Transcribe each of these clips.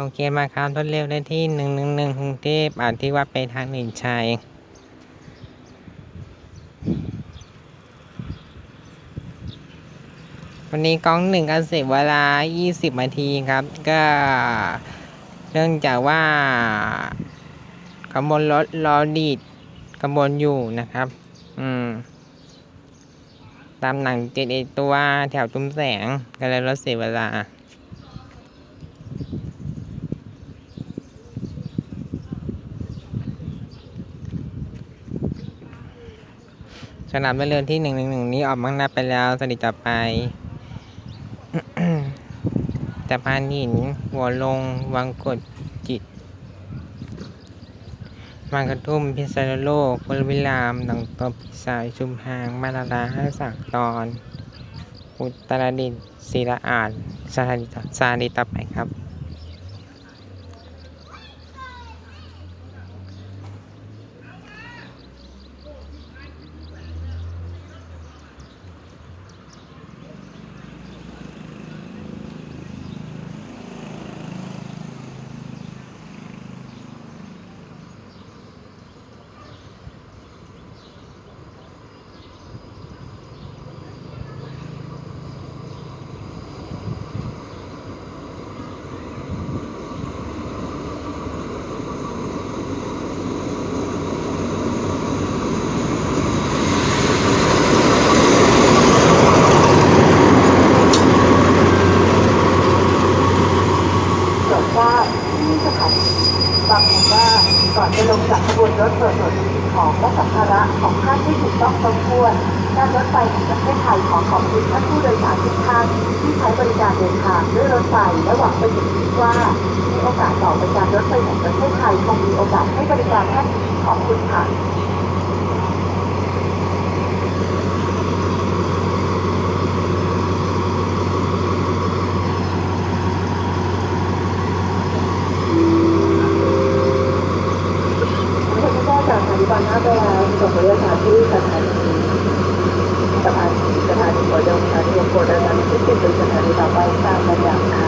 โอเคมาครับรถเร็วได้ที่หนึ่งหนึ่งหนึ่งกรุงเทพอานที่ว่าไปทางหนึ่งชัยวันนี้กล้องหนึ่งกันเสร็จเวลา 20นาทีครับ ก็เนื่องจากว่าขบวนรถรอดีดขบวนอยู่นะครับ อืม ตามหนังเจ็ดตัวแถวตุ้มแสงก็เลยรถเสียเวลา สนามบินเรือที่หนึ่งหนึ่งหนึ่งนี้ออกมั่งนาไปแล้วสนิทต่อไปสะพานหินหัวลง วังกดจิตบางกระทุ่มพิษณุโลกพลวิรามหนองตบพิสายชุมพางมาลาลาห้าสักตอน อุตรดิตถ์ศรีละอาดสานีต่อสถานีต่อไปครับ รดทราบที่สถานีบางว่าก่อนจะลงจากขบวนรถตรวจตรวจสิ่งของและสัมภาระของท่านที่ถูกต้องครบถ้วนการรถไฟแห่งประเทศไทยขอขอบคุณท่านผู้โดยสารทุกท่านที่ใช้บริการเดินทางด้วยรถไฟและหวังเป็นอย่างยิ่งว่าในโอกาสต่อไปการรถไฟแห่งประเทศไทยคงมีโอกาสให้บริการท่านขอบคุณค่ะ วันหน้าเวลาส่งเรือสถานที่สถานีสถานีสถานีขนส่งสถานีขนส่งสถานีที่เก็บเป็นสถานีต่อไปตามระดับค่ะ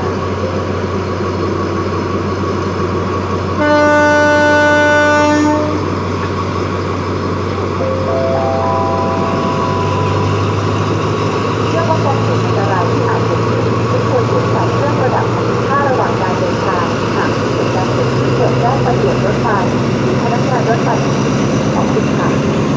ประโยชน์รถไฟ รถไฟขอบคุณค่ะ